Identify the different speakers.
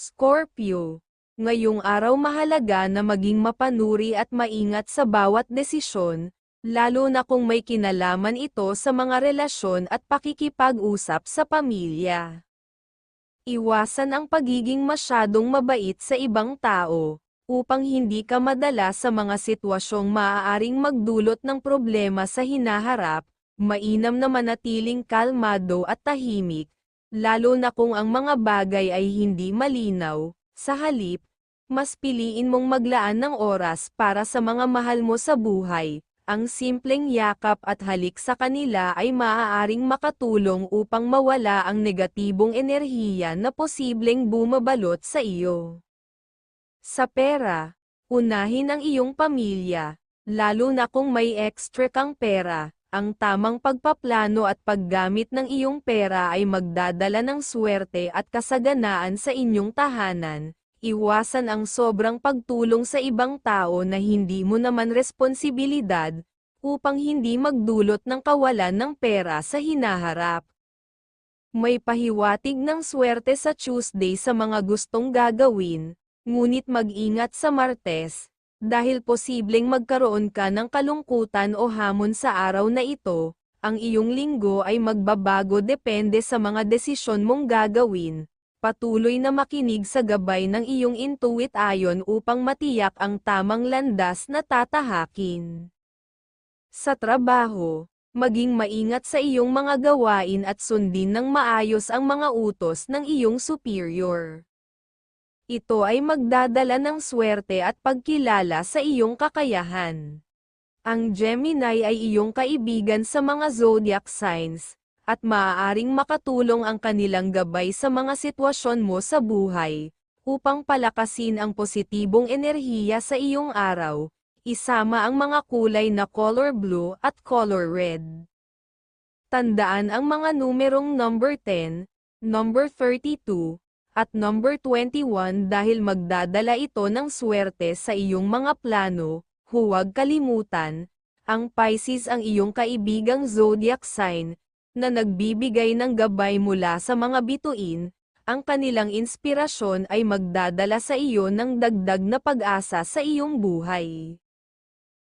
Speaker 1: Scorpio. Ngayong araw mahalaga na maging mapanuri at maingat sa bawat desisyon, lalo na kung may kinalaman ito sa mga relasyon at pakikipag-usap sa pamilya. Iwasan ang pagiging masyadong mabait sa ibang tao, upang hindi ka madala sa mga sitwasyong maaaring magdulot ng problema sa hinaharap, mainam na manatiling kalmado at tahimik, lalo na kung ang mga bagay ay hindi malinaw, sa halip, mas piliin mong maglaan ng oras para sa mga mahal mo sa buhay, ang simpleng yakap at halik sa kanila ay maaaring makatulong upang mawala ang negatibong enerhiya na posibleng bumabalot sa iyo. Sa pera, unahin ang iyong pamilya, lalo na kung may extra kang pera, ang tamang pagpaplano at paggamit ng iyong pera ay magdadala ng swerte at kasaganaan sa inyong tahanan, Iwasan ang sobrang pagtulong sa ibang tao na hindi mo naman responsibilidad, upang hindi magdulot ng kawalan ng pera sa hinaharap. May pahiwatig ng swerte sa Tuesday sa mga gustong gagawin, ngunit mag-ingat sa Martes, dahil posibleng magkaroon ka ng kalungkutan o hamon sa araw na ito, ang iyong linggo ay magbabago depende sa mga desisyon mong gagawin, patuloy na makinig sa gabay ng iyong intuit ayon upang matiyak ang tamang landas na tatahakin. Sa trabaho, maging maingat sa iyong mga gawain at sundin ng maayos ang mga utos ng iyong superior. Ito ay magdadala ng swerte at pagkilala sa iyong kakayahan. Ang Gemini ay iyong kaibigan sa mga zodiac signs, at maaaring makatulong ang kanilang gabay sa mga sitwasyon mo sa buhay, upang palakasin ang positibong enerhiya sa iyong araw, isama ang mga kulay na color blue at color red. Tandaan ang mga numerong number 10, number 32, at number 21 dahil magdadala ito ng swerte sa iyong mga plano, huwag kalimutan, ang Pisces ang iyong kaibigang zodiac sign, na nagbibigay ng gabay mula sa mga bituin, ang kanilang inspirasyon ay magdadala sa iyo ng dagdag na pag-asa sa iyong buhay.